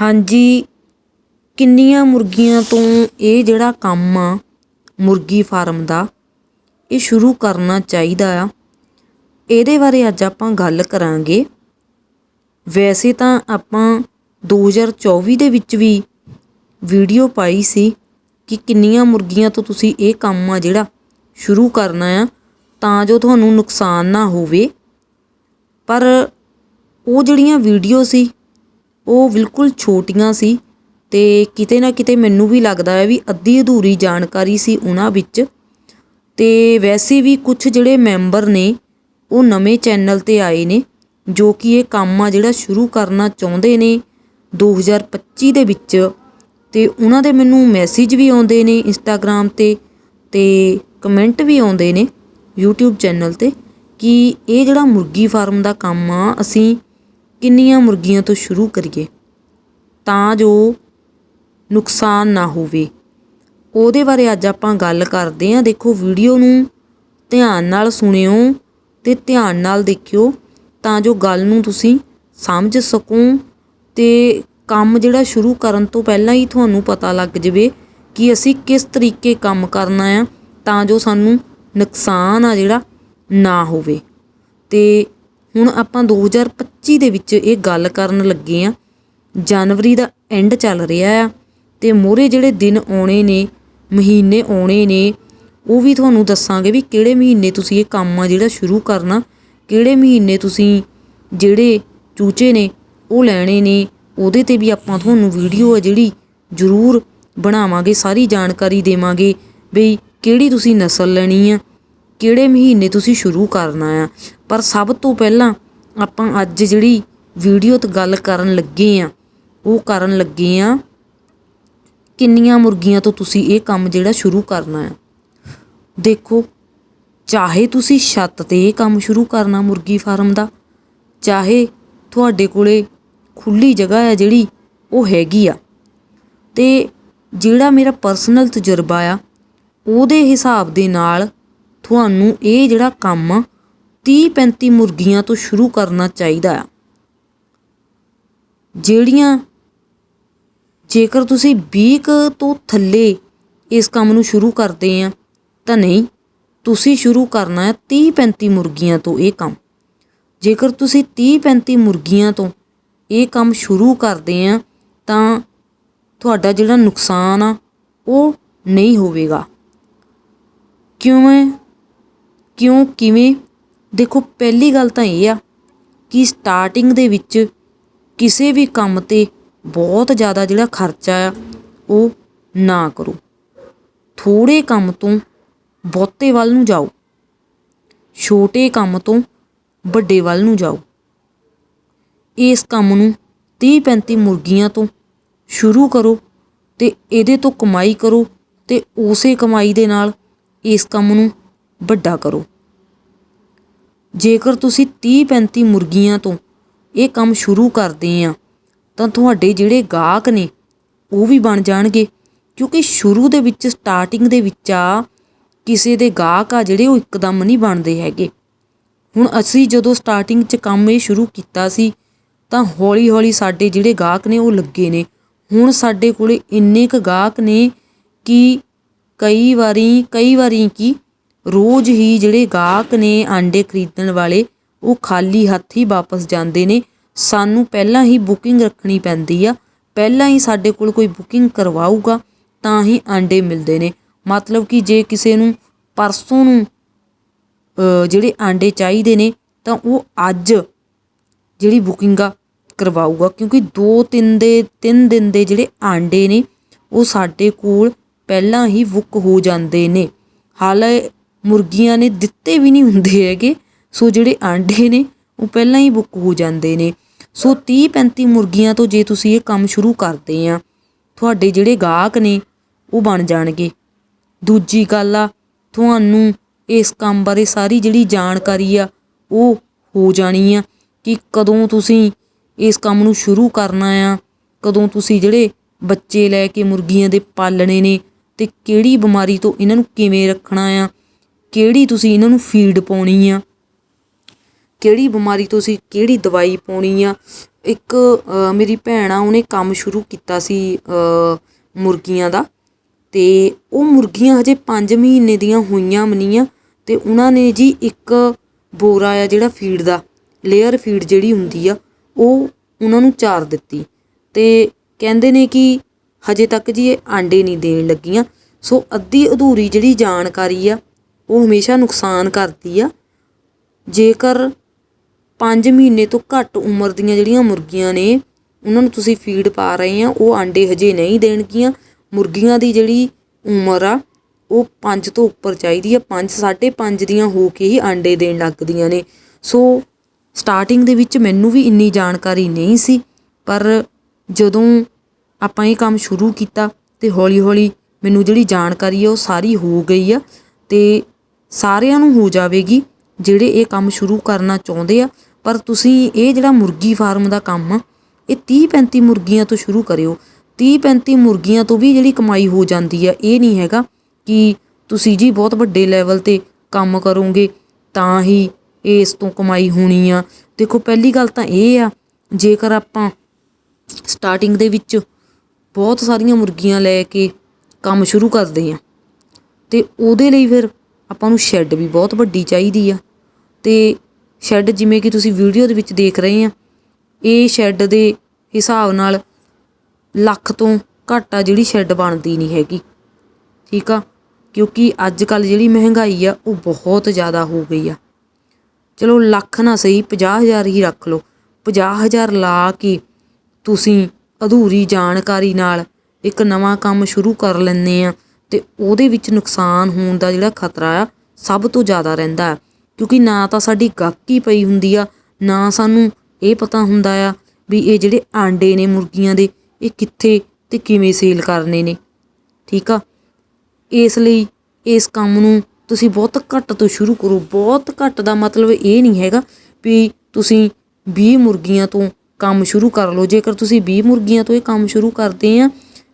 ਹਾਂਜੀ, ਕਿੰਨੀਆਂ ਮੁਰਗੀਆਂ ਤੋਂ ਇਹ ਜਿਹੜਾ ਕੰਮ ਆ, ਮੁਰਗੀ ਫਾਰਮ ਦਾ, ਇਹ ਸ਼ੁਰੂ ਕਰਨਾ ਚਾਹੀਦਾ ਆ। ਇਹਦੇ ਬਾਰੇ ਅੱਜ ਆਪਾਂ ਗੱਲ ਕਰਾਂਗੇ। ਵੈਸੇ ਤਾਂ ਆਪਾਂ 2024 ਦੇ ਵਿੱਚ ਵੀ ਵੀਡੀਓ ਪਾਈ ਸੀ ਕਿ ਕਿੰਨੀਆਂ ਮੁਰਗੀਆਂ ਤੋਂ ਤੁਸੀਂ ਇਹ ਕੰਮ ਆ ਜਿਹੜਾ ਸ਼ੁਰੂ ਕਰਨਾ ਆ, ਤਾਂ ਜੋ ਤੁਹਾਨੂੰ ਨੁਕਸਾਨ ਨਾ ਹੋਵੇ। ਪਰ ਉਹ ਜਿਹੜੀਆਂ ਵੀਡੀਓ ਸੀ ਉਹ ਬਿਲਕੁਲ ਛੋਟੀਆਂ ਸੀ ਅਤੇ ਕਿਤੇ ਨਾ ਕਿਤੇ ਮੈਨੂੰ ਵੀ ਲੱਗਦਾ ਹੈ ਵੀ ਅੱਧੀ ਅਧੂਰੀ ਜਾਣਕਾਰੀ ਸੀ ਉਹਨਾਂ ਵਿੱਚ। ਅਤੇ ਵੈਸੇ ਵੀ ਕੁਛ ਜਿਹੜੇ ਮੈਂਬਰ ਨੇ, ਉਹ ਨਵੇਂ ਚੈਨਲ ਤੇ ਆਏ ਨੇ, ਜੋ ਕਿ ਇਹ ਕੰਮ ਆ ਜਿਹੜਾ ਸ਼ੁਰੂ ਕਰਨਾ ਚਾਹੁੰਦੇ ਨੇ 2025 ਦੇ ਵਿੱਚ। ਅਤੇ ਉਹਨਾਂ ਦੇ ਮੈਨੂੰ ਮੈਸੇਜ ਵੀ ਆਉਂਦੇ ਨੇ ਇੰਸਟਾਗ੍ਰam ਤੇ ਤੇ ਕਮੈਂਟ ਵੀ ਆਉਂਦੇ ਨੇ YouTube ਚੈਨਲ ਤੇ ਕਿ ਇਹ ਜਿਹੜਾ ਮੁਰਗੀ ਫਾਰਮ ਦਾ ਕੰਮ ਆ, ਅਸੀਂ ਕਿੰਨੀਆਂ ਮੁਰਗੀਆਂ ਤੋਂ ਸ਼ੁਰੂ ਕਰੀਏ ਤਾਂ ਜੋ ਨੁਕਸਾਨ ਨਾ ਹੋਵੇ। ਉਹਦੇ ਬਾਰੇ ਅੱਜ ਆਪਾਂ ਗੱਲ ਕਰਦੇ ਹਾਂ। ਦੇਖੋ, ਵੀਡੀਓ ਨੂੰ ਧਿਆਨ ਨਾਲ ਸੁਣਿਓ ਤੇ ਧਿਆਨ ਨਾਲ ਦੇਖਿਓ ਤਾਂ ਜੋ ਗੱਲ ਨੂੰ ਤੁਸੀਂ ਸਮਝ ਸਕੋ ਤੇ ਕੰਮ ਜਿਹੜਾ ਸ਼ੁਰੂ ਕਰਨ ਤੋਂ ਪਹਿਲਾਂ ਹੀ ਤੁਹਾਨੂੰ ਪਤਾ ਲੱਗ ਜਵੇ ਕਿ ਅਸੀਂ ਕਿਸ ਤਰੀਕੇ ਕੰਮ ਕਰਨਾ ਆ ਤਾਂ ਜੋ ਸਾਨੂੰ ਨੁਕਸਾਨ ਆ ਜਿਹੜਾ ਨਾ ਹੋਵੇ। ਤੇ ਹੁਣ ਆਪਾਂ 2025 ਦੇ ਵਿੱਚ ਇਹ ਗੱਲ ਕਰਨ ਲੱਗੇ ਆ ਜਨਵਰੀ ਦਾ ਐਂਡ ਚੱਲ ਰਿਹਾ ਆ ਤੇ ਮੋਰੇ ਜਿਹੜੇ ਦਿਨ ਆਉਣੇ ਨੇ, ਮਹੀਨੇ ਆਉਣੇ ਨੇ, ਉਹ ਵੀ ਤੁਹਾਨੂੰ ਦੱਸਾਂਗੇ ਵੀ ਕਿਹੜੇ ਮਹੀਨੇ ਤੁਸੀਂ ਇਹ ਕੰਮ ਆ ਜਿਹੜਾ ਸ਼ੁਰੂ ਕਰਨਾ, ਕਿਹੜੇ ਮਹੀਨੇ ਤੁਸੀਂ ਜਿਹੜੇ ਚੂਚੇ ਨੇ ਉਹ ਲੈਣੇ ਨੇ, ਉਹਦੇ ਤੇ ਵੀ ਆਪਾਂ ਤੁਹਾਨੂੰ ਵੀਡੀਓ ਆ ਜਿਹੜੀ ਜ਼ਰੂਰ ਬਣਾਵਾਂਗੇ, ਸਾਰੀ ਜਾਣਕਾਰੀ ਦੇਵਾਂਗੇ ਵੀ ਕਿਹੜੀ ਤੁਸੀਂ ਨਸਲ ਲੈਣੀ ਆ ਕਿਹੜੇ ਮਹੀਨੇ ਤੁਸੀਂ ਸ਼ੁਰੂ ਕਰਨਾ ਆ? ਪਰ ਸਭ ਤੋਂ ਪਹਿਲਾਂ ਆਪਾਂ ਅੱਜ ਜਿਹੜੀ ਵੀਡੀਓ ਤੇ ਗੱਲ ਕਰਨ ਲੱਗੇ ਆ, ਉਹ ਕਰਨ ਲੱਗੇ ਆ ਕਿੰਨੀਆਂ ਮੁਰਗੀਆਂ ਤੋਂ ਤੁਸੀਂ ਇਹ ਕੰਮ ਜਿਹੜਾ ਸ਼ੁਰੂ ਕਰਨਾ ਆ? ਦੇਖੋ, ਚਾਹੇ ਤੁਸੀਂ ਛੱਤ ਤੇ ਇਹ ਕੰਮ ਸ਼ੁਰੂ ਕਰਨਾ ਮੁਰਗੀ ਫਾਰਮ ਦਾ, ਚਾਹੇ ਤੁਹਾਡੇ ਕੋਲੇ ਖੁੱਲੀ ਜਗ੍ਹਾ ਹੈ ਜਿਹੜੀ, ਉਹ ਹੈਗੀ ਆ। ਤੇ ਜਿਹੜਾ ਮੇਰਾ ਪਰਸਨਲ ਤਜਰਬਾ ਆ, ਉਹਦੇ ਹਿਸਾਬ ਦੇ ਨਾਲ ਤੁਹਾਨੂੰ ਇਹ ਜਿਹੜਾ ਕੰਮ 30 35 ਮੁਰਗੀਆਂ ਤੋਂ ਸ਼ੁਰੂ ਕਰਨਾ ਚਾਹੀਦਾ ਆ। ਜਿਹੜੀਆਂ ਜੇਕਰ ਤੁਸੀਂ 20 ਤੋਂ ਥੱਲੇ ਇਸ ਕੰਮ ਨੂੰ ਸ਼ੁਰੂ ਕਰਦੇ ਆ, ਤਾਂ ਨਹੀਂ, ਤੁਸੀਂ ਸ਼ੁਰੂ ਕਰਨਾ ਹੈ 30 35 ਮੁਰਗੀਆਂ ਤੋਂ ਇਹ ਕੰਮ। ਜੇਕਰ ਤੁਸੀਂ 30 35 ਮੁਰਗੀਆਂ ਤੋਂ ਇਹ ਕੰਮ ਸ਼ੁਰੂ ਕਰਦੇ ਆ, ਤਾਂ ਤੁਹਾਡਾ ਜਿਹੜਾ ਨੁਕਸਾਨ ਆ, ਉਹ ਨਹੀਂ ਹੋਵੇਗਾ। ਕਿਉਂ ਕਿਉਂ, ਕਿਵੇਂ? ਦੇਖੋ, ਪਹਿਲੀ ਗੱਲ ਤਾਂ ਇਹ ਆ ਕਿ ਸਟਾਰਟਿੰਗ ਦੇ ਵਿੱਚ ਕਿਸੇ ਵੀ ਕੰਮ ਤੇ ਬਹੁਤ ਜ਼ਿਆਦਾ ਜਿਹੜਾ ਖਰਚਾ ਆ, ਉਹ ਨਾ ਕਰੋ। ਥੋੜੇ ਕੰਮ ਤੋਂ ਬਹੁਤੇ ਵੱਲ ਨੂੰ ਜਾਓ। ਛੋਟੇ ਕੰਮ ਤੋਂ ਵੱਡੇ ਵੱਲ ਨੂੰ ਜਾਓ। ਇਸ ਕੰਮ ਨੂੰ 30 35 ਮੁਰਗੀਆਂ ਤੋਂ ਸ਼ੁਰੂ ਕਰੋ ਤੇ ਇਹਦੇ ਤੋਂ ਕਮਾਈ ਕਰੋ ਤੇ ਉਸੇ ਕਮਾਈ ਦੇ ਨਾਲ ਇਸ ਕੰਮ ਨੂੰ ਵੱਡਾ ਕਰੋ। ਜੇਕਰ ਤੁਸੀਂ 30 35 ਮੁਰਗੀਆਂ ਤੋਂ ਇਹ ਕੰਮ ਸ਼ੁਰੂ ਕਰਦੇ ਆ, ਤਾਂ ਤੁਹਾਡੇ ਜਿਹੜੇ ਗਾਹਕ ਨੇ, ਉਹ ਵੀ ਬਣ ਜਾਣਗੇ। ਕਿਉਂਕਿ ਸ਼ੁਰੂ ਦੇ ਵਿੱਚ ਸਟਾਰਟਿੰਗ ਦੇ ਵਿੱਚ ਆ, ਕਿਸੇ ਦੇ ਗਾਹਕ ਆ ਜਿਹੜੇ ਉਹ ਇੱਕਦਮ ਨਹੀਂ ਬਣਦੇ ਹੈਗੇ। ਹੁਣ ਅਸੀਂ ਜਦੋਂ ਸਟਾਰਟਿੰਗ 'ਚ ਕੰਮ ਇਹ ਸ਼ੁਰੂ ਕੀਤਾ ਸੀ, ਤਾਂ ਹੌਲੀ-ਹੌਲੀ ਸਾਡੇ ਜਿਹੜੇ ਗਾਹਕ ਨੇ, ਉਹ ਲੱਗੇ ਨੇ। ਹੁਣ ਸਾਡੇ ਕੋਲੇ ਇੰਨੇ ਕ ਗਾਹਕ ਨੇ ਕਿ ਕਈ ਵਾਰੀ ਕਈ ਵਾਰੀ ਕੀ ਰੋਜ਼ ਹੀ ਜਿਹੜੇ ਗਾਹਕ ਨੇ ਆਂਡੇ ਖਰੀਦਣ ਵਾਲੇ, ਉਹ ਖਾਲੀ ਹੱਥ ਹੀ ਵਾਪਸ ਜਾਂਦੇ ਨੇ। ਸਾਨੂੰ ਪਹਿਲਾਂ ਹੀ ਬੁਕਿੰਗ ਰੱਖਣੀ ਪੈਂਦੀ ਆ। ਪਹਿਲਾਂ ਹੀ ਸਾਡੇ ਕੋਲ ਕੋਈ ਬੁਕਿੰਗ ਕਰਵਾਊਗਾ, ਤਾਂ ਹੀ ਆਂਡੇ ਮਿਲਦੇ ਨੇ। ਮਤਲਬ ਕਿ ਜੇ ਕਿਸੇ ਨੂੰ ਪਰਸੋਂ ਨੂੰ ਜਿਹੜੇ ਆਂਡੇ ਚਾਹੀਦੇ ਨੇ, ਤਾਂ ਉਹ ਅੱਜ ਜਿਹੜੀ ਬੁਕਿੰਗ ਆ, ਕਰਵਾਊਗਾ। ਕਿਉਂਕਿ 2-3 ਦੇ 3 ਦਿਨ ਦੇ ਜਿਹੜੇ ਆਂਡੇ ਨੇ, ਉਹ ਸਾਡੇ ਕੋਲ ਪਹਿਲਾਂ ਹੀ ਬੁੱਕ ਹੋ ਜਾਂਦੇ ਨੇ। ਹਾਲੇ ਮੁਰਗੀਆਂ ਨੇ ਦਿੱਤੇ ਵੀ ਨਹੀਂ ਹੁੰਦੇ ਹੈਗੇ। ਸੋ ਜਿਹੜੇ ਆਂਡੇ ਨੇ, ਉਹ ਪਹਿਲਾਂ ਹੀ ਬੁੱਕ ਹੋ ਜਾਂਦੇ ਨੇ। ਸੋ 30 35 ਮੁਰਗੀਆਂ ਤੋਂ ਜੇ ਤੁਸੀਂ ਇਹ ਕੰਮ ਸ਼ੁਰੂ ਕਰਦੇ ਆ, ਤੁਹਾਡੇ ਜਿਹੜੇ ਗਾਹਕ ਨੇ, ਉਹ ਬਣ ਜਾਣਗੇ। ਦੂਜੀ ਗੱਲ ਆ, ਤੁਹਾਨੂੰ ਇਸ ਕੰਮ ਬਾਰੇ ਸਾਰੀ ਜਿਹੜੀ ਜਾਣਕਾਰੀ ਆ, ਉਹ ਹੋ ਜਾਣੀ ਆ ਕਿ ਕਦੋਂ ਤੁਸੀਂ ਇਸ ਕੰਮ ਨੂੰ ਸ਼ੁਰੂ ਕਰਨਾ ਆ, ਕਦੋਂ ਤੁਸੀਂ ਜਿਹੜੇ ਬੱਚੇ ਲੈ ਕੇ ਮੁਰਗੀਆਂ ਦੇ ਪਾਲਣੇ ਨੇ ਤੇ ਕਿਹੜੀ ਬਿਮਾਰੀ ਤੋਂ ਇਹਨਾਂ ਨੂੰ ਕਿਵੇਂ ਰੱਖਣਾ ਆ ਕਿਹੜੀ ਤੁਸੀਂ ਇਹਨਾਂ ਨੂੰ ਫੀਡ ਪਾਉਣੀ ਆ? ਕਿਹੜੀ ਬਿਮਾਰੀ ਤੁਸੀਂ ਕਿਹੜੀ ਦਵਾਈ ਪਾਉਣੀ ਆ? ਇੱਕ ਮੇਰੀ ਭੈਣ ਆ, ਉਹਨੇ ਕੰਮ ਸ਼ੁਰੂ ਕੀਤਾ ਸੀ ਮੁਰਗੀਆਂ ਦਾ ਤੇ ਉਹ ਮੁਰਗੀਆਂ ਹਜੇ 5 ਮਹੀਨੇ ਦੀਆਂ ਹੋਈਆਂ ਮਨੀਆਂ ਤੇ ਉਹਨਾਂ ਨੇ ਜੀ ਇੱਕ ਬੋਰਾ ਆ ਜਿਹੜਾ ਫੀਡ ਦਾ ਲੇਅਰ ਫੀਡ ਜਿਹੜੀ ਹੁੰਦੀ ਆ, ਉਹ ਉਹਨਾਂ ਨੂੰ ਚਾਰ ਦਿੱਤੀ ਤੇ ਕਹਿੰਦੇ ਨੇ ਕਿ ਹਜੇ ਤੱਕ ਜੀ ਇਹ ਆਂਡੇ ਨਹੀਂ ਦੇਣ ਲੱਗੀਆਂ। ਸੋ ਅੱਧੀ ਅਧੂਰੀ ਜਿਹੜੀ ਜਾਣਕਾਰੀ ਆ ਉਹ ਹਮੇਸ਼ਾ ਨੁਕਸਾਨ ਕਰਦੀ ਆ। ਜੇਕਰ 5 ਮਹੀਨੇ ਤੋਂ ਘੱਟ ਉਮਰ ਦੀਆਂ ਜਿਹੜੀਆਂ ਮੁਰਗੀਆਂ ਨੇ, ਉਹਨਾਂ ਨੂੰ ਤੁਸੀਂ ਫੀਡ ਪਾ ਰਹੇ ਆ, ਉਹ ਆਂਡੇ ਹਜੇ ਨਹੀਂ ਦੇਣਗੀਆਂ। ਮੁਰਗੀਆਂ ਦੀ ਜਿਹੜੀ ਉਮਰ ਆ, ਉਹ 5 ਤੋਂ ਉੱਪਰ ਚਾਹੀਦੀ ਆ। 5 5.5 ਦੀਆਂ ਹੋ ਕੇ ਹੀ ਆਂਡੇ ਦੇਣ ਲੱਗਦੀਆਂ ਨੇ। ਸੋ ਸਟਾਰਟਿੰਗ ਦੇ ਵਿੱਚ ਮੈਨੂੰ ਵੀ ਇੰਨੀ ਜਾਣਕਾਰੀ ਨਹੀਂ ਸੀ, ਪਰ ਜਦੋਂ ਆਪਾਂ ਇਹ ਕੰਮ ਸ਼ੁਰੂ ਕੀਤਾ ਤੇ ਹੌਲੀ-ਹੌਲੀ ਮੈਨੂੰ ਜਿਹੜੀ ਜਾਣਕਾਰੀ ਆ, ਉਹ ਸਾਰੀ ਹੋ ਗਈ ਆ। ਤੇ ਸਾਰਿਆਂ ਨੂੰ ਹੋ ਜਾਵੇਗੀ, ਜਿਹੜੇ ਇਹ ਕੰਮ ਸ਼ੁਰੂ ਕਰਨਾ ਚਾਹੁੰਦੇ ਆ। ਪਰ ਤੁਸੀਂ ਇਹ ਜਿਹੜਾ ਮੁਰਗੀ ਫਾਰਮ ਦਾ ਕੰਮ ਆ, ਇਹ 30 35 ਮੁਰਗੀਆਂ ਤੋਂ ਸ਼ੁਰੂ ਕਰਿਓ। 30 35 ਮੁਰਗੀਆਂ ਤੋਂ ਵੀ ਜਿਹੜੀ ਕਮਾਈ ਹੋ ਜਾਂਦੀ ਆ, ਇਹ ਨਹੀਂ ਹੈਗਾ ਕਿ ਤੁਸੀਂ ਜੀ ਬਹੁਤ ਵੱਡੇ ਲੈਵਲ ਤੇ ਕੰਮ ਕਰੋਗੇ, ਤਾਂ ਹੀ ਇਸ ਤੋਂ ਕਮਾਈ ਹੋਣੀ ਆ। ਦੇਖੋ, ਪਹਿਲੀ ਗੱਲ ਤਾਂ ਇਹ ਆ, ਜੇਕਰ ਆਪਾਂ ਸਟਾਰਟਿੰਗ ਦੇ ਵਿੱਚ ਬਹੁਤ ਸਾਰੀਆਂ ਮੁਰਗੀਆਂ ਲੈ ਕੇ ਕੰਮ ਸ਼ੁਰੂ ਕਰਦੇ ਆ, ਤੇ ਉਹਦੇ ਲਈ ਫਿਰ ਆਪਾਂ ਨੂੰ ਸ਼ੈੱਡ ਵੀ ਬਹੁਤ ਵੱਡੀ ਚਾਹੀਦੀ ਆ। ਤੇ ਸ਼ੈੱਡ ਜਿਵੇਂ ਕਿ ਤੁਸੀਂ ਵੀਡੀਓ ਦੇ ਵਿੱਚ ਦੇਖ ਰਹੇ ਆ, ਇਹ ਸ਼ੈੱਡ ਦੇ ਹਿਸਾਬ ਨਾਲ ਲੱਖ ਤੋਂ ਘੱਟ ਆ ਜਿਹੜੀ ਸ਼ੈੱਡ ਬਣਦੀ ਨਹੀਂ ਹੈਗੀ। ਠੀਕ ਆ? ਕਿਉਂਕਿ ਅੱਜ ਕੱਲ ਜਿਹੜੀ ਮਹਿੰਗਾਈ ਆ, ਉਹ ਬਹੁਤ ਜ਼ਿਆਦਾ ਹੋ ਗਈ ਆ। ਚਲੋ ਲੱਖ ਨਾ ਸਹੀ 50000 ਹੀ ਰੱਖ ਲਓ। 50000 ਲਾ ਕੇ ਤੁਸੀਂ ਅਧੂਰੀ ਜਾਣਕਾਰੀ ਨਾਲ ਇੱਕ ਨਵਾਂ ਕੰਮ ਸ਼ੁਰੂ ਕਰ ਲੈਂਦੇ ਆ। ਤੇ ਉਹਦੇ ਵਿੱਚ ਨੁਕਸਾਨ ਹੋਣ ਦਾ ਜਿਹੜਾ ਖਤਰਾ ਆ, ਸਭ ਤੋਂ ਜ਼ਿਆਦਾ ਰਹਿੰਦਾ ਹੈ। ਕਿਉਂਕਿ ਨਾ ਤਾਂ ਸਾਡੀ ਗਾਹਕੀ ਪਈ ਹੁੰਦੀ ਆ, ਨਾ ਸਾਨੂੰ ਇਹ ਪਤਾ ਹੁੰਦਾ ਆ ਵੀ ਇਹ ਜਿਹੜੇ ਆਂਡੇ ਨੇ ਮੁਰਗੀਆਂ ਦੇ, ਇਹ ਕਿੱਥੇ ਤੇ ਕਿਵੇਂ ਸੇਲ ਕਰਨੇ ਨੇ। ਠੀਕ ਆ? ਇਸ ਲਈ ਇਸ ਕੰਮ ਨੂੰ ਤੁਸੀਂ ਬਹੁਤ ਘੱਟ ਤੋਂ ਸ਼ੁਰੂ ਕਰੋ। ਬਹੁਤ ਘੱਟ ਦਾ ਮਤਲਬ ਇਹ ਨਹੀਂ ਹੈਗਾ ਵੀ ਤੁਸੀਂ 20 ਮੁਰਗੀਆਂ ਤੋਂ ਕੰਮ ਸ਼ੁਰੂ ਕਰ ਲਓ। ਜੇਕਰ ਤੁਸੀਂ 20 ਮੁਰਗੀਆਂ ਤੋਂ ਇਹ ਕੰਮ ਸ਼ੁਰੂ ਕਰਦੇ ਆ,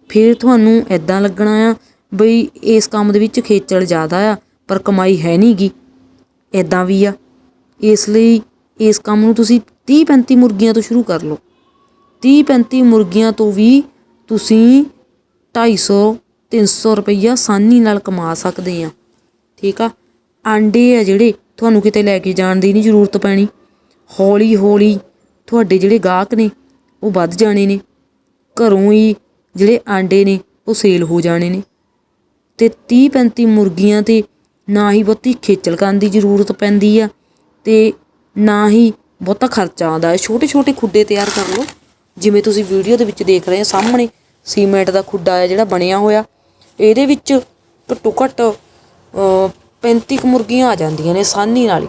ਫਿਰ ਤੁਹਾਨੂੰ ਐਦਾਂ ਲੱਗਣਾ ਆ ਬਈ ਇਸ ਕੰਮ ਦੇ ਵਿੱਚ ਖੇਚਲ ਜ਼ਿਆਦਾ ਆ, ਪਰ ਕਮਾਈ ਹੈ ਨਹੀਂਗੀ ਐਦਾਂ ਵੀ ਆ। ਇਸ ਲਈ ਇਸ ਕੰਮ ਨੂੰ ਤੁਸੀਂ 30 35 ਮੁਰਗੀਆਂ ਤੋਂ ਸ਼ੁਰੂ ਕਰ ਲਓ। 30 35 ਮੁਰਗੀਆਂ ਤੋਂ ਵੀ ਤੁਸੀਂ 250 300 ਰੁਪਈਆ ਆਸਾਨੀ ਨਾਲ ਕਮਾ ਸਕਦੇ ਆ। ਠੀਕ ਆ? ਆਂਡੇ ਆ ਜਿਹੜੇ, ਤੁਹਾਨੂੰ ਕਿਤੇ ਲੈ ਕੇ ਜਾਣ ਦੀ ਨਹੀਂ ਜ਼ਰੂਰਤ ਪੈਣੀ। ਹੌਲੀ ਹੌਲੀ ਤੁਹਾਡੇ ਜਿਹੜੇ ਗਾਹਕ ਨੇ, ਉਹ ਵੱਧ ਜਾਣੇ ਨੇ। ਘਰੋਂ ਹੀ ਜਿਹੜੇ ਆਂਡੇ ਨੇ, ਉਹ ਸੇਲ ਹੋ ਜਾਣੇ ਨੇ। ਅਤੇ ਤੀਹ ਪੈਂਤੀ ਮੁਰਗੀਆਂ ਤੇ ਨਾ ਹੀ ਬਹੁਤੀ ਖੇਚਲ ਕਰਨ ਦੀ ਜ਼ਰੂਰਤ ਪੈਂਦੀ ਆ ਅਤੇ ਨਾ ਹੀ ਬਹੁਤਾ ਖਰਚਾ ਆਉਂਦਾ। ਹੈ ਛੋਟੇ ਛੋਟੇ ਖੁੱਡੇ ਤਿਆਰ ਕਰ ਲਓ। ਜਿਵੇਂ ਤੁਸੀਂ ਵੀਡੀਓ ਦੇ ਵਿੱਚ ਦੇਖ ਰਹੇ ਹੋ ਸਾਹਮਣੇ ਸੀਮੈਂਟ ਦਾ ਖੁੱਡਾ ਹੈ ਜਿਹੜਾ ਬਣਿਆ ਹੋਇਆ। ਇਹਦੇ ਵਿੱਚ ਘੱਟੋ ਘੱਟ ਅ, 35 ਕੁ ਮੁਰਗੀਆਂ ਆ ਜਾਂਦੀਆਂ ਨੇ ਆਸਾਨੀ ਨਾਲ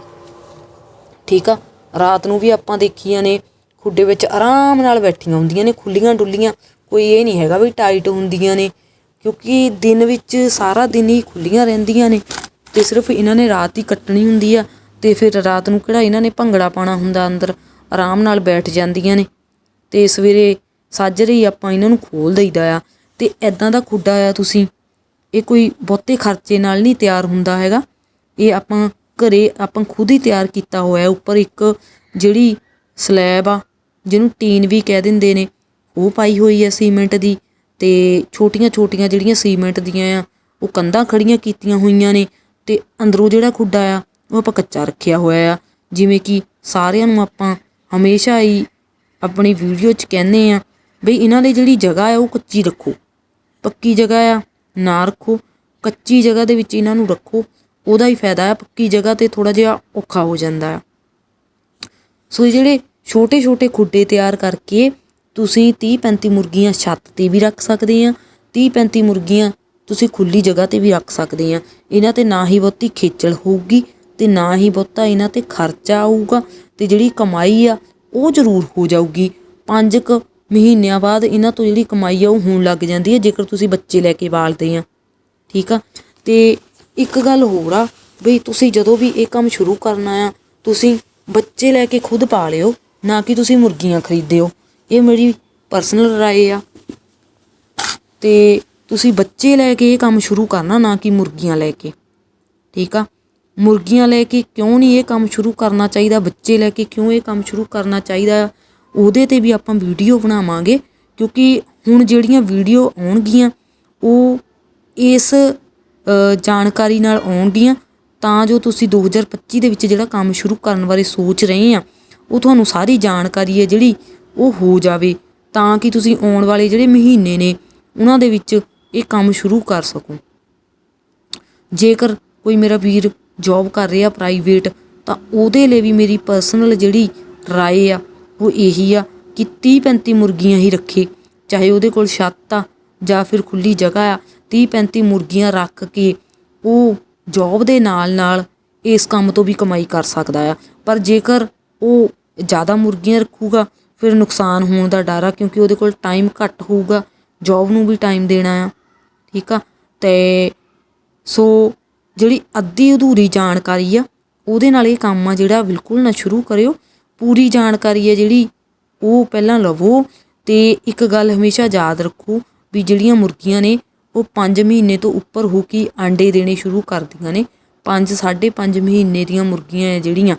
ਠੀਕ ਆ? ਰਾਤ ਨੂੰ ਵੀ ਆਪਾਂ ਦੇਖੀਆਂ ਨੇ ਖੁੱਡੇ ਵਿੱਚ ਆਰਾਮ ਨਾਲ ਬੈਠੀਆਂ ਹੁੰਦੀਆਂ ਨੇ ਖੁੱਲੀਆਂ ਡੁੱਲੀਆਂ ਕੋਈ ਇਹ ਨਹੀਂ ਹੈਗਾ ਵੀ ਟਾਈਟ ਹੁੰਦੀਆਂ ਨੇ। ਕਿਉਂਕਿ ਦਿਨ ਵਿੱਚ ਸਾਰਾ ਦਿਨ ਹੀ ਖੁੱਲੀਆਂ ਰਹਿੰਦੀਆਂ ਨੇ ਤੇ ਸਿਰਫ ਇਹਨਾਂ ਨੇ ਰਾਤ ਹੀ ਕੱਟਣੀ ਹੁੰਦੀ ਆ ਤੇ ਫਿਰ ਰਾਤ ਨੂੰ ਕਿਹੜਾ ਇਹਨਾਂ ਨੇ ਭੰਗੜਾ ਪਾਣਾ ਹੁੰਦਾ ਅੰਦਰ, ਆਰਾਮ ਨਾਲ ਬੈਠ ਜਾਂਦੀਆਂ ਨੇ। ਤੇ ਸਵੇਰੇ ਸਾਜਰੇ ਹੀ ਆਪਾਂ ਇਹਨਾਂ ਨੂੰ ਖੋਲ ਦਈਦਾ ਆ। ਤੇ ਐਦਾਂ ਦਾ ਖੁੱਡਾ ਆ ਤੁਸੀਂ, ਇਹ ਕੋਈ ਬਹੁਤੇ ਖਰਚੇ ਨਾਲ ਨਹੀਂ ਤਿਆਰ ਹੁੰਦਾ ਹੈਗਾ। ਇਹ ਆਪਾਂ ਘਰੇ ਆਪਾਂ ਖੁਦ ਹੀ ਤਿਆਰ ਕੀਤਾ ਹੋਇਆ ਉੱਪਰ ਇੱਕ ਜਿਹੜੀ ਸਲੈਬ ਆ, ਜਿਹਨੂੰ ਟੀਨ ਵੀ ਕਹਿ ਦਿੰਦੇ ਨੇ, ਉਹ ਪਾਈ ਹੋਈ ਆ ਸੀਮੈਂਟ ਦੀ। ਤੇ ਛੋਟੀਆਂ ਛੋਟੀਆਂ ਜਿਹੜੀਆਂ ਸੀਮੈਂਟ ਦੀਆਂ ਆ, ਉਹ ਕੰਧਾਂ ਖੜੀਆਂ ਕੀਤੀਆਂ ਹੋਈਆਂ ਨੇ ਤੇ ਅੰਦਰੋਂ ਜਿਹੜਾ ਖੁੱਡਾ ਆ, ਉਹ ਆਪਾਂ ਕੱਚਾ ਰੱਖਿਆ ਹੋਇਆ ਆ। ਜਿਵੇਂ ਕਿ ਸਾਰਿਆਂ ਨੂੰ ਆਪਾਂ ਹਮੇਸ਼ਾ ਹੀ ਆਪਣੀ ਵੀਡੀਓ 'ਚ ਕਹਿੰਦੇ ਆ ਬਈ ਇਹਨਾਂ ਲਈ ਜਿਹੜੀ ਜਗ੍ਹਾ ਆ, ਉਹ ਕੱਚੀ ਰੱਖੋ। ਪੱਕੀ ਜਗ੍ਹਾ ਆ, ਨਾ ਰੱਖੋ। ਕੱਚੀ ਜਗ੍ਹਾ ਦੇ ਵਿੱਚ ਇਹਨਾਂ ਨੂੰ ਰੱਖੋ। ਉਹਦਾ ਹੀ ਫਾਇਦਾ ਆ, ਪੱਕੀ ਜਗ੍ਹਾ ਤੇ ਥੋੜਾ ਜਿਹਾ ਔਖਾ ਹੋ ਜਾਂਦਾ ਆ। ਸੋ ਇਹ ਜਿਹੜੇ ਛੋਟੇ ਛੋਟੇ ਖੁੱਡੇ ਤਿਆਰ ਕਰਕੇ ਤੁਸੀਂ 30 35 ਮੁਰਗੀਆਂ ਛੱਤ ਤੇ ਵੀ ਰੱਖ ਸਕਦੇ ਆ 30 35 ਮੁਰਗੀਆਂ ਤੁਸੀਂ ਖੁੱਲੀ ਜਗ੍ਹਾ ਤੇ ਵੀ ਰੱਖ ਸਕਦੇ ਆ। ਇਹਨਾਂ ਤੇ ਨਾ ਹੀ ਬਹੁਤੀ ਖੇਚਲ ਹੋਊਗੀ ਤੇ ਨਾ ਹੀ ਬਹੁਤਾ ਇਹਨਾਂ ਤੇ ਖਰਚਾ ਆਊਗਾ ਤੇ ਜਿਹੜੀ ਕਮਾਈ ਆ, ਉਹ ਜ਼ਰੂਰ ਹੋ ਜਾਊਗੀ। ਪੰਜ ਕੁ ਮਹੀਨਿਆਂ ਬਾਅਦ ਇਹਨਾਂ ਤੋਂ ਜਿਹੜੀ ਕਮਾਈ ਆ, ਉਹ ਹੋਣ ਲੱਗ ਜਾਂਦੀ ਹੈ ਜੇਕਰ ਤੁਸੀਂ ਬੱਚੇ ਲੈ ਕੇ ਪਾਲਦੇ ਆ। ਠੀਕ ਆ? ਤੇ ਇੱਕ ਗੱਲ ਹੋਰ ਆ, ਬਈ ਤੁਸੀਂ ਜਦੋਂ ਵੀ ਇਹ ਕੰਮ ਸ਼ੁਰੂ ਕਰਨਾ ਆ, ਤੁਸੀਂ ਬੱਚੇ ਲੈ ਕੇ ਖੁਦ ਪਾਲਿਓ, ਨਾ ਕਿ ਤੁਸੀਂ ਮੁਰਗੀਆਂ ਖਰੀਦਿਓ। ਇਹ ਮੇਰੀ ਪਰਸਨਲ ਰਾਏ ਆ। ਤੇ ਤੁਸੀਂ ਬੱਚੇ ਲੈ ਕੇ ਇਹ ਕੰਮ ਸ਼ੁਰੂ ਕਰਨਾ ਨਾ ਕਿ ਮੁਰਗੀਆਂ ਲੈ ਕੇ। ਠੀਕ ਆ? ਮੁਰਗੀਆਂ ਲੈ ਕੇ ਕਿਉਂ ਨਹੀਂ ਇਹ ਕੰਮ ਸ਼ੁਰੂ ਕਰਨਾ ਚਾਹੀਦਾ? ਬੱਚੇ ਲੈ ਕੇ ਕਿਉਂ ਇਹ ਕੰਮ ਸ਼ੁਰੂ ਕਰਨਾ ਚਾਹੀਦਾ? ਉਹਦੇ ਤੇ ਵੀ ਆਪਾਂ ਵੀਡੀਓ ਬਣਾਵਾਂਗੇ, ਕਿਉਂਕਿ ਹੁਣ ਜਿਹੜੀਆਂ ਵੀਡੀਓ ਆਉਣਗੀਆਂ, ਉਹ ਇਸ ਜਾਣਕਾਰੀ ਨਾਲ ਆਉਣਗੀਆਂ। ਤਾਂ ਜੋ ਤੁਸੀਂ 2025 ਦੇ ਵਿੱਚ ਜਿਹੜਾ ਕੰਮ ਸ਼ੁਰੂ ਕਰਨ ਬਾਰੇ ਸੋਚ ਰਹੇ ਆ, ਉਹ ਤੁਹਾਨੂੰ ਸਾਰੀ ਜਾਣਕਾਰੀ ਹੈ ਜਿਹੜੀ ਉਹ ਹੋ ਜਾਵੇ, ਤਾਂ ਕਿ ਤੁਸੀਂ ਆਉਣ ਵਾਲੇ ਜਿਹੜੇ ਮਹੀਨੇ ਨੇ, ਉਹਨਾਂ ਦੇ ਵਿੱਚ ਇਹ ਕੰਮ ਸ਼ੁਰੂ ਕਰ ਸਕੋ। ਜੇਕਰ ਕੋਈ ਮੇਰਾ ਵੀਰ ਜੌਬ ਕਰ ਰਿਹਾ ਪ੍ਰਾਈਵੇਟ ਤਾਂ ਉਹਦੇ ਲਈ ਵੀ ਮੇਰੀ ਪਰਸਨਲ ਜਿਹੜੀ ਰਾਏ ਆ, ਉਹ ਇਹੀ ਆ ਕਿ 30 35 ਮੁਰਗੀਆਂ ਹੀ ਰੱਖੇ। ਚਾਹੇ ਉਹਦੇ ਕੋਲ ਛੱਤ ਆ, ਜਾਂ ਫਿਰ ਖੁੱਲੀ ਜਗ੍ਹਾ ਆ 30 35 ਮੁਰਗੀਆਂ ਰੱਖ ਕੇ ਉਹ ਜੌਬ ਦੇ ਨਾਲ ਨਾਲ ਇਸ ਕੰਮ ਤੋਂ ਵੀ ਕਮਾਈ ਕਰ ਸਕਦਾ ਆ। ਪਰ ਜੇਕਰ ਉਹ ਜ਼ਿਆਦਾ ਮੁਰਗੀਆਂ ਰੱਖੂਗਾ ਫਿਰ ਨੁਕਸਾਨ ਹੋਣ ਦਾ ਡਰ ਆ, ਕਿਉਂਕਿ ਉਹਦੇ ਕੋਲ ਟਾਈਮ ਘੱਟ ਹੋਊਗਾ ਜੋਬ ਨੂੰ ਵੀ ਟਾਈਮ ਦੇਣਾ ਆ, ਠੀਕ ਆ? ਅਤੇ ਸੋ ਜਿਹੜੀ ਅੱਧੀ ਅਧੂਰੀ ਜਾਣਕਾਰੀ ਆ, ਉਹਦੇ ਨਾਲ ਇਹ ਕੰਮ ਆ ਜਿਹੜਾ ਬਿਲਕੁਲ ਨਾ ਸ਼ੁਰੂ ਕਰਿਓ। ਪੂਰੀ ਜਾਣਕਾਰੀ ਆ ਜਿਹੜੀ ਉਹ ਪਹਿਲਾਂ ਲਵੋ ਤੇ ਇੱਕ ਗੱਲ ਹਮੇਸ਼ਾ ਯਾਦ ਰੱਖੋ ਵੀ ਜਿਹੜੀਆਂ ਮੁਰਗੀਆਂ ਨੇ, ਉਹ 5 ਮਹੀਨੇ ਤੋਂ ਉੱਪਰ ਹੋ ਕੇ ਆਂਡੇ ਦੇਣੇ ਸ਼ੁਰੂ ਕਰਦੀਆਂ ਨੇ। 5 5.5 ਮਹੀਨੇ ਦੀਆਂ ਮੁਰਗੀਆਂ ਹੈ ਜਿਹੜੀਆਂ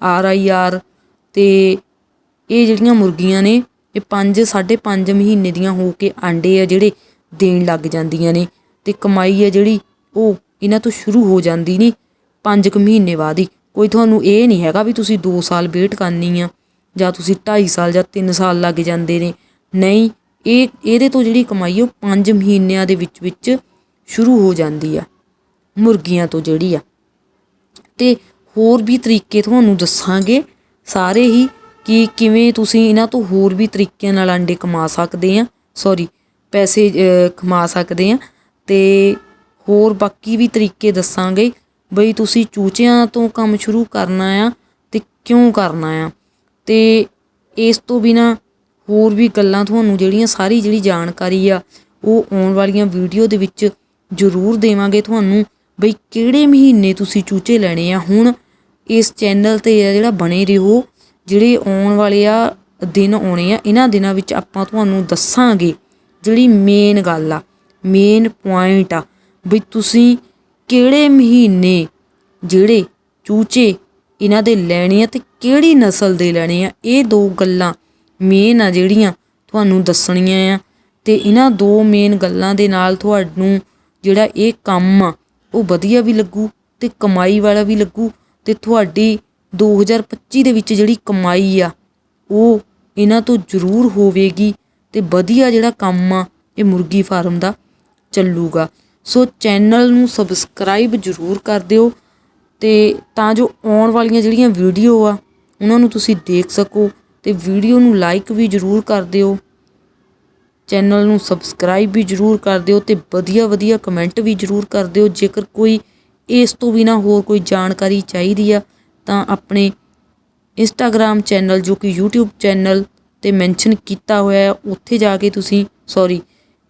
ਆਰ ਆਈ ਆਰ ਤੇ ਇਹ ਜਿਹੜੀਆਂ ਮੁਰਗੀਆਂ ਨੇ, ਇਹ 5 5.5 ਮਹੀਨੇ ਦੀਆਂ ਹੋ ਕੇ ਆਂਡੇ ਆ ਜਿਹੜੇ ਦੇਣ ਲੱਗ ਜਾਂਦੀਆਂ ਨੇ ਤੇ ਕਮਾਈ ਆ ਜਿਹੜੀ ਉਹ ਇਹਨਾਂ ਤੋਂ ਸ਼ੁਰੂ ਹੋ ਜਾਂਦੀ ਨਹੀਂ 5 ਕੁ ਮਹੀਨੇ ਬਾਅਦ ਹੀ। ਕੋਈ ਤੁਹਾਨੂੰ ਇਹ ਨਹੀਂ ਹੈਗਾ ਵੀ ਤੁਸੀਂ 2 ਸਾਲ ਵੇਟ ਕਰਨੀ ਆ ਜਾਂ ਤੁਸੀਂ 2.5 ਸਾਲ ਜਾਂ 3 ਸਾਲ ਲੱਗ ਜਾਂਦੇ ਨੇ। ਨਹੀਂ, ਇਹ, ਇਹਦੇ ਤੋਂ ਜਿਹੜੀ ਕਮਾਈ ਉਹ 5 ਮਹੀਨਿਆਂ ਦੇ ਵਿੱਚ ਵਿੱਚ ਸ਼ੁਰੂ ਹੋ ਜਾਂਦੀ ਆ, ਮੁਰਗੀਆਂ ਤੋਂ ਜਿਹੜੀ ਆ। ਤੇ ਹੋਰ ਵੀ ਤਰੀਕੇ ਤੁਹਾਨੂੰ ਦੱਸਾਂਗੇ, ਸਾਰੇ ਹੀ ਕਿ ਕਿਵੇਂ ਤੁਸੀਂ ਇਹਨਾਂ ਤੋਂ ਹੋਰ ਵੀ ਤਰੀਕਿਆਂ ਨਾਲ ਅੰਡੇ ਕਮਾ ਸਕਦੇ ਆ? ਸੌਰੀ ਪੈਸੇ ਕਮਾ ਸਕਦੇ ਆ। ਤੇ ਹੋਰ ਬਾਕੀ ਵੀ ਤਰੀਕੇ ਦੱਸਾਂਗੇ। ਬਈ ਤੁਸੀਂ ਚੂਚਿਆਂ ਤੋਂ ਕੰਮ ਸ਼ੁਰੂ ਕਰਨਾ ਆ ਤੇ ਕਿਉਂ ਕਰਨਾ ਆ? ਤੇ ਇਸ ਤੋਂ ਬਿਨਾ ਹੋਰ ਵੀ ਗੱਲਾਂ ਤੁਹਾਨੂੰ ਜਿਹੜੀਆਂ ਸਾਰੀ ਜਿਹੜੀ ਜਾਣਕਾਰੀ ਆ, ਉਹ ਆਉਣ ਵਾਲੀਆਂ ਵੀਡੀਓ ਦੇ ਵਿੱਚ ਜ਼ਰੂਰ ਦੇਵਾਂਗੇ ਤੁਹਾਨੂੰ। ਬਈ ਕਿਹੜੇ ਮਹੀਨੇ ਤੁਸੀਂ ਚੂਚੇ ਲੈਣੇ ਆ? ਹੁਣ ਇਸ ਚੈਨਲ ਤੇ ਆ ਜਿਹੜਾ ਬਣੇ ਰਹੋ। ਜਿਹੜੇ ਆਉਣ ਵਾਲੇ ਆ, ਦਿਨ ਆਉਣੇ ਆ, ਇਹਨਾਂ ਦਿਨਾਂ ਵਿੱਚ ਆਪਾਂ ਤੁਹਾਨੂੰ ਦੱਸਾਂਗੇ ਜਿਹੜੀ ਮੇਨ ਗੱਲ ਆ ਮੇਨ ਪੁਆਇੰਟ ਆ ਵੀ ਤੁਸੀਂ ਕਿਹੜੇ ਮਹੀਨੇ ਜਿਹੜੇ ਚੂਚੇ ਇਹਨਾਂ ਦੇ ਲੈਣੇ ਆ ਤੇ ਕਿਹੜੀ ਨਸਲ ਦੇ ਲੈਣੇ ਆ, ਇਹ ਦੋ ਗੱਲਾਂ ਮੇਨ ਆ ਜਿਹੜੀਆਂ ਤੁਹਾਨੂੰ ਦੱਸਣੀਆਂ ਆ ਤੇ ਇਹਨਾਂ ਦੋ ਮੇਨ ਗੱਲਾਂ ਦੇ ਨਾਲ ਤੁਹਾਨੂੰ ਜਿਹੜਾ ਇਹ ਕੰਮ ਆ, ਉਹ ਵਧੀਆ ਵੀ ਲੱਗੂ ਤੇ ਕਮਾਈ ਵਾਲਾ ਵੀ ਲੱਗੂ ਤੇ ਤੁਹਾਡੀ 2025 ਦੇ ਵਿੱਚ ਜਿਹੜੀ ਕਮਾਈ ਆ, ਉਹ ਇਹਨਾਂ ਤੋਂ ਜ਼ਰੂਰ ਹੋਵੇਗੀ ਤੇ ਵਧੀਆ ਜਿਹੜਾ ਕੰਮ ਆ, ਇਹ ਮੁਰਗੀ ਫਾਰਮ ਦਾ ਚੱਲੂਗਾ। ਸੋ ਚੈਨਲ ਨੂੰ ਸਬਸਕ੍ਰਾਈਬ ਜ਼ਰੂਰ ਕਰ ਦਿਓ ਤੇ ਤਾਂ ਜੋ ਆਉਣ ਵਾਲੀਆਂ ਜਿਹੜੀਆਂ ਵੀਡੀਓ ਆ, ਉਹਨਾਂ ਨੂੰ ਤੁਸੀਂ ਦੇਖ ਸਕੋ ਤੇ ਵੀਡੀਓ ਨੂੰ ਲਾਈਕ ਵੀ ਜ਼ਰੂਰ ਕਰ ਦਿਓ। ਚੈਨਲ ਨੂੰ ਸਬਸਕ੍ਰਾਈਬ ਵੀ ਜ਼ਰੂਰ ਕਰ ਦਿਓ ਤੇ ਵਧੀਆ ਵਧੀਆ ਕਮੈਂਟ ਵੀ ਜ਼ਰੂਰ ਕਰ ਦਿਓ। ਜੇਕਰ ਕੋਈ ਇਸ ਤੋਂ ਬਿਨਾ ਹੋਰ ਕੋਈ ਜਾਣਕਾਰੀ ਚਾਹੀਦੀ ਆ ਤਾਂ ਆਪਣੇ ਇੰਸਟਾਗ੍ਰਾਮ ਚੈਨਲ ਜੋ ਕਿ ਯੂਟਿਊਬ ਚੈਨਲ ਤੇ ਮੈਂਸ਼ਨ ਕੀਤਾ ਹੋਇਆ ਉੱਥੇ ਜਾ ਕੇ ਤੁਸੀਂ ਸੋਰੀ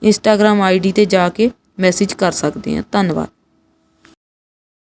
ਇੰਸਟਾਗ੍ਰਾਮ ਆਈ ਡੀ ਤੇ ਜਾ ਕੇ ਮੈਸੇਜ ਕਰ ਸਕਦੇ ਹਾਂ। ਧੰਨਵਾਦ।